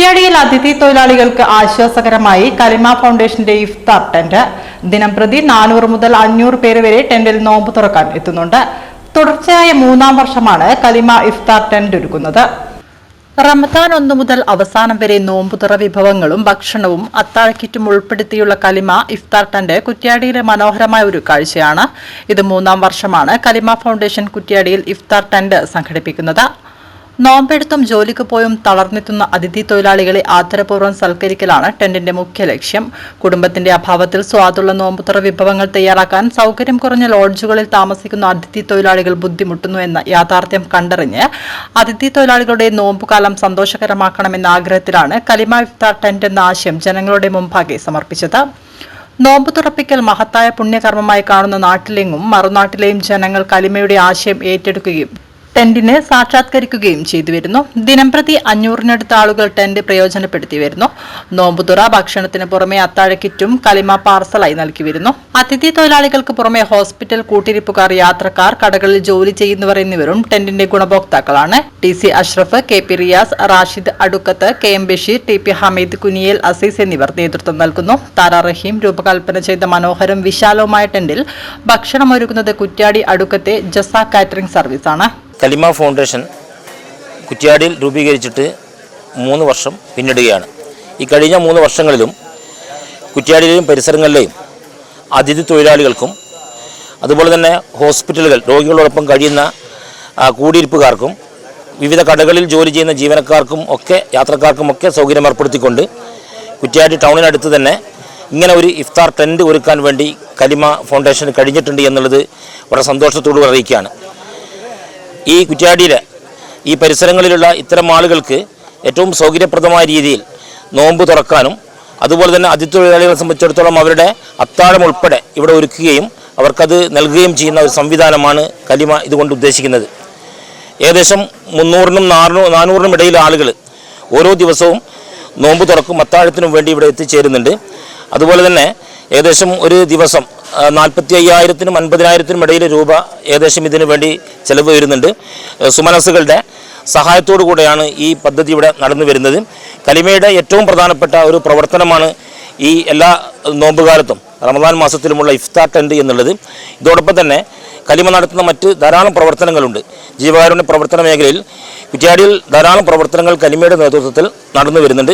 കുറ്റ്യാടിയിൽ അതിഥി തൊഴിലാളികൾക്ക് ആശ്വാസകരമായി കലിമ ഫൗണ്ടേഷന്റെ ഇഫ്താർ ടെന്റ്. ദിനം പ്രതി നാനൂറ് മുതൽ അഞ്ഞൂറ് പേര് വരെ ടെന്റിൽ നോമ്പ് തുറക്കാൻ എത്തുന്നുണ്ട്. തുടർച്ചയായ മൂന്നാം വർഷമാണ് കലിമ ഇഫ്താർ ടെന്റ് ഒരുക്കുന്നത്. റമദാൻ ഒന്നു മുതൽ അവസാനം വരെ നോമ്പുതുറ വിഭവങ്ങളും ഭക്ഷണവും അത്താഴക്കിറ്റും ഉൾപ്പെടുത്തിയുള്ള കലിമ ഇഫ്താർ ടെന്റ് കുറ്റ്യാടിയിലെ മനോഹരമായ ഒരു കാഴ്ചയാണ്. ഇത് മൂന്നാം വർഷമാണ് കലിമ ഫൗണ്ടേഷൻ കുറ്റ്യാടിയിൽ ഇഫ്താർ ടെന്റ് സംഘടിപ്പിക്കുന്നത്. നോമ്പെടുത്തും ജോലിക്ക് പോയും തളർന്നെത്തുന്ന അതിഥി തൊഴിലാളികളെ ആദരപൂർവം സൽക്കരിക്കലാണ് ടെന്റിന്റെ മുഖ്യ ലക്ഷ്യം. കുടുംബത്തിന്റെ അഭാവത്തിൽ സ്വാദുള്ള നോമ്പുതുറ വിഭവങ്ങൾ തയ്യാറാക്കാൻ സൗകര്യം കുറഞ്ഞ ലോഡ്ജുകളിൽ താമസിക്കുന്ന അതിഥി തൊഴിലാളികൾ ബുദ്ധിമുട്ടുന്നു എന്ന യാഥാർത്ഥ്യം കണ്ടറിഞ്ഞ് അതിഥി തൊഴിലാളികളുടെ നോമ്പുകാലം സന്തോഷകരമാക്കണമെന്ന ആഗ്രഹത്തിലാണ് കലിമ ഇഫ്താർ ടെന്റ് എന്ന ആശയം ജനങ്ങളുടെ മുമ്പാകെ സമർപ്പിച്ചത്. നോമ്പ് തുറപ്പിക്കൽ മഹത്തായ പുണ്യകർമ്മമായി കാണുന്ന നാട്ടിലെങ്ങും മറുനാട്ടിലെയും ജനങ്ങൾ കലിമയുടെ ആശയം ഏറ്റെടുക്കുകയും ടെന്റിനെ സാക്ഷാത്കരിക്കുകയും ചെയ്തു വരുന്നു ദിനംപ്രതി അഞ്ഞൂറിനടുത്ത ആളുകൾ ടെന്റ് പ്രയോജനപ്പെടുത്തി വരുന്നു നോമ്പുതുറ ഭക്ഷണത്തിന് പുറമെ അത്താഴക്കിറ്റും കലിമ പാർസലായി നൽകി വരുന്നു അതിഥി തൊഴിലാളികൾക്ക് പുറമെ ഹോസ്പിറ്റൽ കൂട്ടിരിപ്പുകാർ യാത്രക്കാർ കടകളിൽ ജോലി ചെയ്യുന്നവർ എന്നിവരും ടെന്റിന്റെ ഗുണഭോക്താക്കളാണ്. T C Ashraf K P Riyas Rashid Adukkath K M Basheer T P Hameed Kuniyel Azeez എന്നിവർ നേതൃത്വം നൽകുന്നു. താര റഹീം രൂപകൽപ്പന ചെയ്ത മനോഹരം വിശാലവുമായ ടെന്റിൽ ഭക്ഷണം ഒരുക്കുന്നത് കുറ്റ്യാടി അടുക്കത്തെ ജസ കാറ്ററിംഗ് സർവീസാണ്. കലിമ ഫൗണ്ടേഷൻ കുറ്റ്യാടിയിൽ രൂപീകരിച്ചിട്ട് മൂന്ന് വർഷം പിന്നിടുകയാണ്. ഈ കഴിഞ്ഞ മൂന്ന് വർഷങ്ങളിലും കുറ്റ്യാടിയിലെയും പരിസരങ്ങളിലെയും അതിഥി തൊഴിലാളികൾക്കും അതുപോലെ തന്നെ ഹോസ്പിറ്റലുകൾ രോഗികളോടൊപ്പം കഴിയുന്ന കൂടിയിരിപ്പുകാർക്കും വിവിധ കടകളിൽ ജോലി ചെയ്യുന്ന ജീവനക്കാർക്കും ഒക്കെ യാത്രക്കാർക്കും ഒക്കെ സൗകര്യം ഏർപ്പെടുത്തിക്കൊണ്ട് കുറ്റ്യാടി ടൗണിനടുത്ത് തന്നെ ഇങ്ങനെ ഒരു ഇഫ്താർ ടെന്റ് ഒരുക്കാൻ വേണ്ടി കലിമ ഫൗണ്ടേഷന് കഴിഞ്ഞിട്ടുണ്ട് എന്നുള്ളത് വളരെ സന്തോഷത്തോടുകൂടി അറിയിക്കുകയാണ്. ഈ കുറ്റ്യാടിയിലെ ഈ പരിസരങ്ങളിലുള്ള ഇത്തരം ആളുകൾക്ക് ഏറ്റവും സൗകര്യപ്രദമായ രീതിയിൽ നോമ്പ് തുറക്കാനും അതുപോലെ തന്നെ അതിഥി തൊഴിലാളികളെ സംബന്ധിച്ചിടത്തോളം അവരുടെ അത്താഴം ഉൾപ്പെടെ ഇവിടെ ഒരുക്കുകയും അവർക്കത് നൽകുകയും ചെയ്യുന്ന ഒരു സംവിധാനമാണ് കലിമ ഇതുകൊണ്ട് ഉദ്ദേശിക്കുന്നത്. ഏകദേശം മുന്നൂറിനും നാറിനും നാനൂറിനും ഇടയിൽ ആളുകൾ ഓരോ ദിവസവും നോമ്പ് തുറക്കും അത്താഴത്തിനും വേണ്ടി ഇവിടെ എത്തിച്ചേരുന്നുണ്ട്. അതുപോലെ തന്നെ ഏകദേശം ഒരു ദിവസം നാൽപ്പത്തി അയ്യായിരത്തിനും അൻപതിനായിരത്തിനും ഇടയിൽ രൂപ ഏകദേശം ഇതിനു വേണ്ടി ചെലവ് വരുന്നുണ്ട്. സുമനസുകളുടെ സഹായത്തോടു കൂടെയാണ് ഈ പദ്ധതി ഇവിടെ നടന്നു വരുന്നത്. കലിമയുടെ ഏറ്റവും പ്രധാനപ്പെട്ട ഒരു പ്രവർത്തനമാണ് ഈ എല്ലാ നോമ്പുകാലത്തും റമദാൻ മാസത്തിലുമുള്ള ഇഫ്താർ ടെന്റ് എന്നുള്ളത്. ഇതോടൊപ്പം തന്നെ കലിമ നടത്തുന്ന മറ്റ് ധാരാളം പ്രവർത്തനങ്ങളുണ്ട്. ജീവകാരുണ്യ പ്രവർത്തന മേഖലയിൽ കുറ്റ്യാടിയിൽ ധാരാളം പ്രവർത്തനങ്ങൾ കലിമയുടെ നേതൃത്വത്തിൽ നടന്നു വരുന്നുണ്ട്.